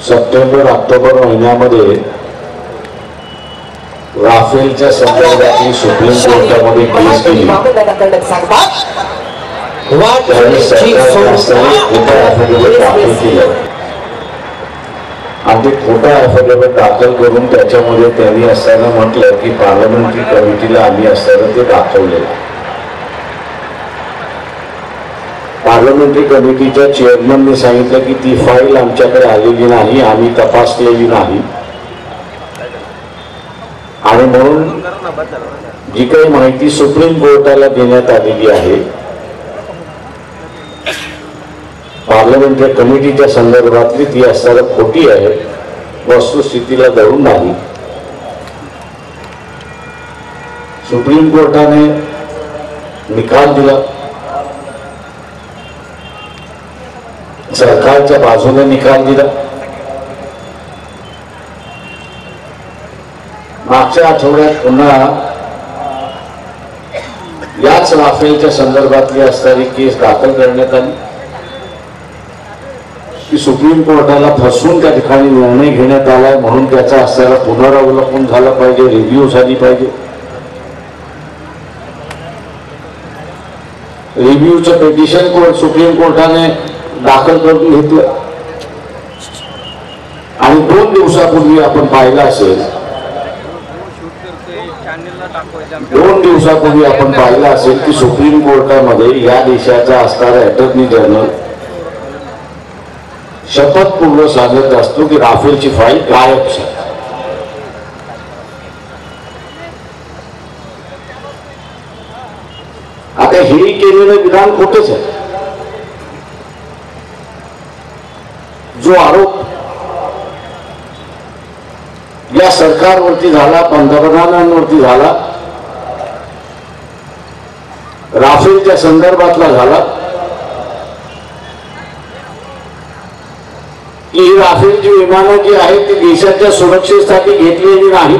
September October महिन्यामध्ये राफेलच्या संदर्भातली सुप्रीम कोर्टामध्ये केस केली. त्यावेळी खोटा दाखल केलं. आणि ते खोटा affidavit दाखल करून त्याच्यामध्ये त्यांनी असताना म्हटलं की पार्लमेंटरी कमिटीला आम्ही असताना ते दाखवलेलं पार्लमेंटरी कमिटीच्या चेअरमनने सांगितलं की ती फाईल आमच्याकडे आलेली नाही आम्ही तपासलेली नाही. आणि म्हणून जी काही माहिती सुप्रीम कोर्टाला देण्यात आलेली आहे पार्लमेंटरी कमिटीच्या संदर्भातली ती असताना खोटी आहे वस्तुस्थितीला धरून नाही. सुप्रीम कोर्टाने निकाल दिला. सरकारच्या बाजूने निकाल दिला. मागच्या आठवड्यात पुन्हा याच राफेलच्या संदर्भातली असणारी केस दाखल करण्यात आली. की सुप्रीम कोर्टाला फसवून त्या ठिकाणी निर्णय घेण्यात आलाय म्हणून त्याचा असणारा पुनरावलोकन झालं पाहिजे रिव्ह्यू झाली पाहिजे. रिव्ह्यूचं पेटिशन कोर्ट सुप्रीम कोर्टाने दाखल करून घेतलं. आणि दोन दिवसापूर्वी आपण पाहिलं असेल दोन दिवसापूर्वी आपण पाहिलं असेल की सुप्रीम कोर्टामध्ये या देशाचा असणारा अटर्नी जनरल शपथपूर्व सांगत असतो की राफेलची फाईल गायब आहे आता हे केलेलं विधान खोटच आहे. जो आरोप या सरकारवरती झाला पंतप्रधानांवरती झाला राफेलच्या संदर्भातला झाला की ही राफेलची विमानं जी आहेत ती देशाच्या सुरक्षेसाठी घेतलेली नाही.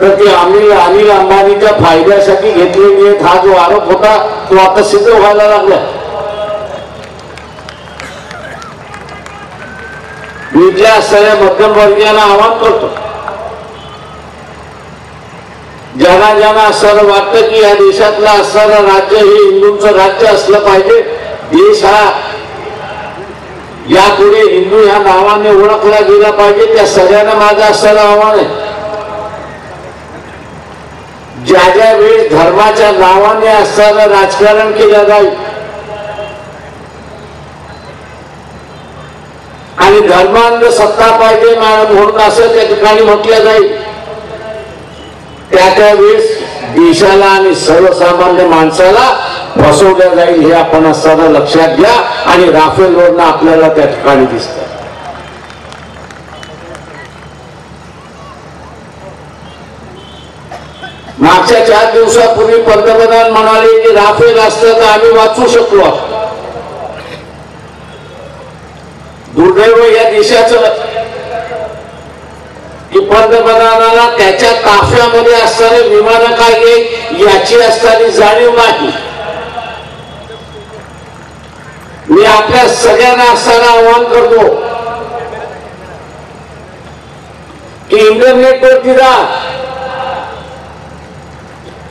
तर ती आम्ही अनिल अंबानीच्या फायद्यासाठी घेतलेली आहेत. हा जो आरोप होता तो आता सिद्ध व्हायला लागला मी इथल्या असणाऱ्या मध्यमवर्गीयांना आवाहन करतो. ज्यांना ज्यांना असं वाटतं की या देशातलं असणारं राज्य हे हिंदूंचं राज्य असलं पाहिजे देश हा यापुढे हिंदू ह्या नावाने ओळखला गेला पाहिजे त्या सगळ्यांना माझं असणारं आव्हान आहे. ज्या ज्या वेळेस धर्माच्या नावाने असणारं राजकारण केलं जाईल आणि धर्मांध सत्ता पाहिजे म्हणून असं त्या ठिकाणी म्हटलं जाईल. त्या त्यावेळेस देशाला आणि सर्वसामान्य माणसाला फसवल्या जाईल हे आपण असताना लक्षात घ्या आणि राफेल रोडनं आपल्याला त्या ठिकाणी दिसत. मागच्या चार दिवसापूर्वी पंतप्रधान म्हणाले की राफेल असतं तर आम्ही वाचू शकलो असतो दुर्दैव या देशाचं की पंतप्रधानाला त्याच्या ताफ्यामध्ये असणारे विमानं काय याची असणारी जाणीव नाही. मी आपल्या सगळ्यांना असताना आवाहन करतो की इंटरनेटवरती जा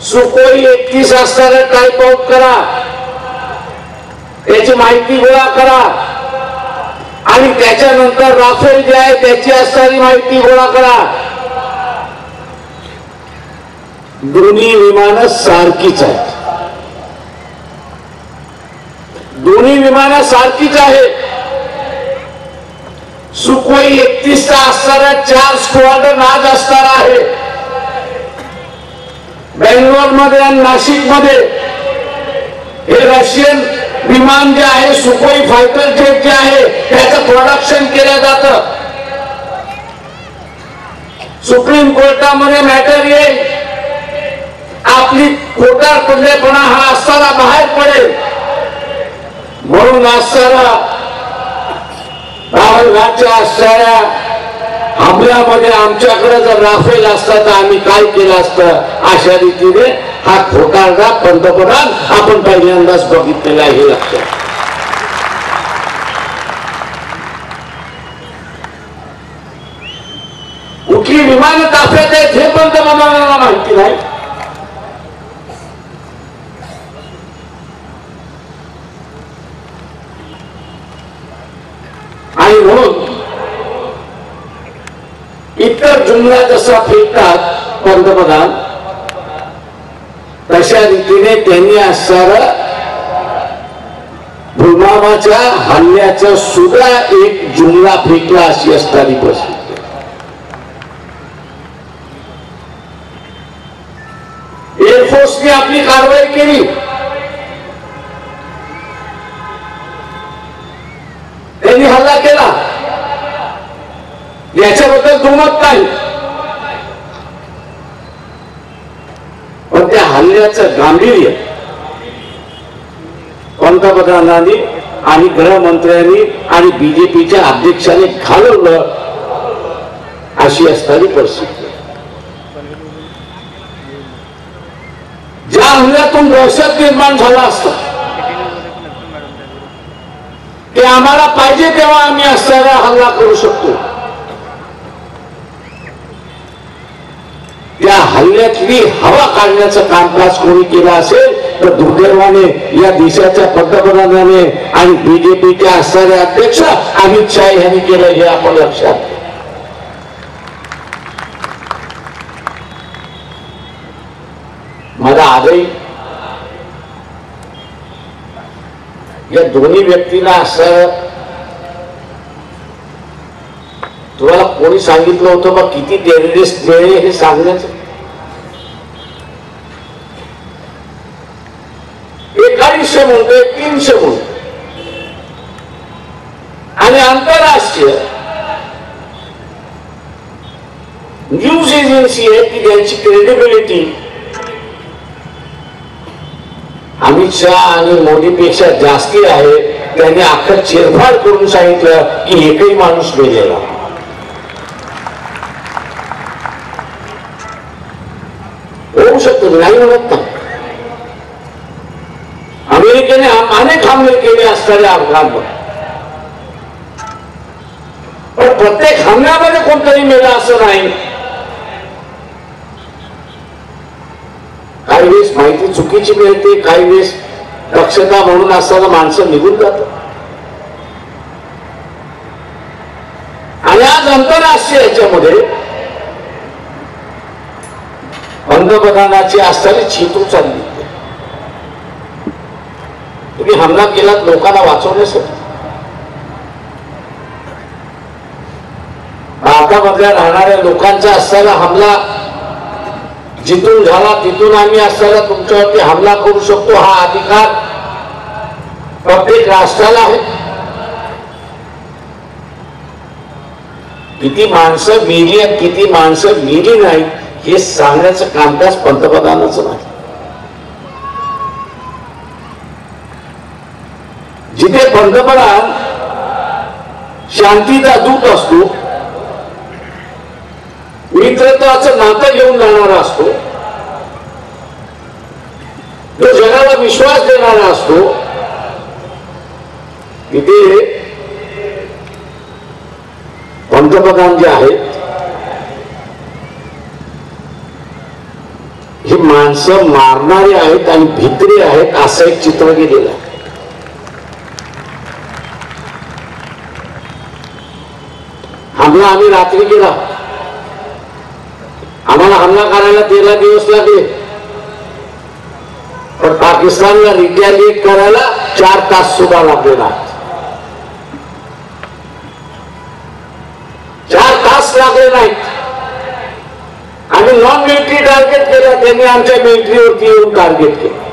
सुखोई एकतीस असणारे टाईप आउट करा. त्याची माहिती गोळा करा. आणि त्याच्यानंतर राफेल जे आहे त्याची असणारी माहिती गोळा करा. दोन्ही विमानं सारखीच आहेत. दोन्ही विमानं सारखीच आहेत. सुखोई एकतीसचा असणारा चार स्क्वॉड्रन आज असणार आहे. बेंगलोरमध्ये आणि नाशिकमध्ये हे रशियन विमान जे आहे सुखोई फायटर जेट जे आहे त्याचं प्रोडक्शन केलं जात. सुप्रीम कोर्टामध्ये मॅटर येईल. आपली खोटार पडलेपणा हा असताना बाहेर पडेल. म्हणून असताना राहुल राज्य असणाऱ्या हमल्यामध्ये आमच्याकडे जर राफेल असता तर आम्ही काय केलं असतं? अशा रीतीने हा खोकारला पंतप्रधान? आपण पहिल्यांदाच बघितलेला हे लक्षात कुठली विमान ताफ्यात आहेत हे पंतप्रधानांना माहिती नाही. आणि म्हणून इतर जुमला जसा फेकतात पंतप्रधान तशा रीतीने त्यांनी असणारं पुलवामाच्या हल्ल्याचा सुद्धा एक जुमला फेकला अशी असणारी परिस्थिती. एअरफोर्सने आपली कारवाई केली. त्यांनी हल्ला केला. याच्याबद्दल दुमत नाही. पण गांभीर्य. पंतप्रधानांनी आणि गृहमंत्र्यांनी आणि बीजेपीच्या अध्यक्षाने घालवलं अशी असणारी परिस्थिती. ज्या हल्ल्यातून दहशत निर्माण झाला असता ते आम्हाला पाहिजे तेव्हा आम्ही असणारा हल्ला करू शकतो. त्या हल्ल्यातली हवा काढण्याचं कामकाज कोणी केलं असेल तर दुर्दैवाने या देशाच्या पंतप्रधानाने आणि बीजेपीचे असणारे अध्यक्ष अमित शहा यांनी केलं हे आपण लक्षात मला आजही या दोन्ही व्यक्तीला असं तुम्हाला कोणी सांगितलं होतं बा किती टेररिस्ट मिळेल हे सांगण्याचं? एकाडीशे म्हणतोय तीनशे म्हणतो आणि आंतरराष्ट्रीय. न्यूज एजन्सी आहे की त्यांची क्रेडिबिलिटी अमित शहा आणि मोदीपेक्षा जास्ती आहे. त्यांनी अख्खा चिरफाड करून सांगितलं की एकही माणूस मेलेला होऊ शकतो नाही म्हणत ना अमेरिकेने अनेक हमले केले असणारे अफगाणवर पण प्रत्येक हमल्यामध्ये कोणतरी मेला असं नाही. काही वेळेस माहिती चुकीची मिळते काही वेळेस दक्षता म्हणून असताना माणसं निघून जातात. आणि आज आंतरराष्ट्रीय याच्यामध्ये पंतप्रधानाची असताना चितू चालली. तुम्ही हमला केलात लोकांना वाचवण्यासाठी. भारतामधल्या राहणाऱ्या लोकांचा असताना हमला जिथून झाला तिथून आम्ही असताना तुमच्यावरती हमला करू शकतो हा अधिकार प्रत्येक राष्ट्राला आहे. किती माणसं मेली किती माणसं मेली नाही हे सांगण्याचं कामकाज पंतप्रधानाच नाही. जिथे पंतप्रधान शांतीचा दूत असतो मित्रत्वाचं नातं घेऊन जाणारा असतो जो जगाला विश्वास देणारा असतो तिथे पंतप्रधान जे आहेत ही माणसं मारणारी आहेत आणि भित्री आहेत असं एक चित्र गेलेलं आहे हमला आम्ही रात्री केला. आम्हाला हमला करायला तेरा दिवस लागले. पण पाकिस्तानला रिटॅलिएट करायला चार तास सुद्धा लागलेला चार तास लागले नाहीत आम्ही नॉन मिलिटरी टार्गेट केलं त्यांनी आमच्या मिलिटरीवरती येऊन टार्गेट केलं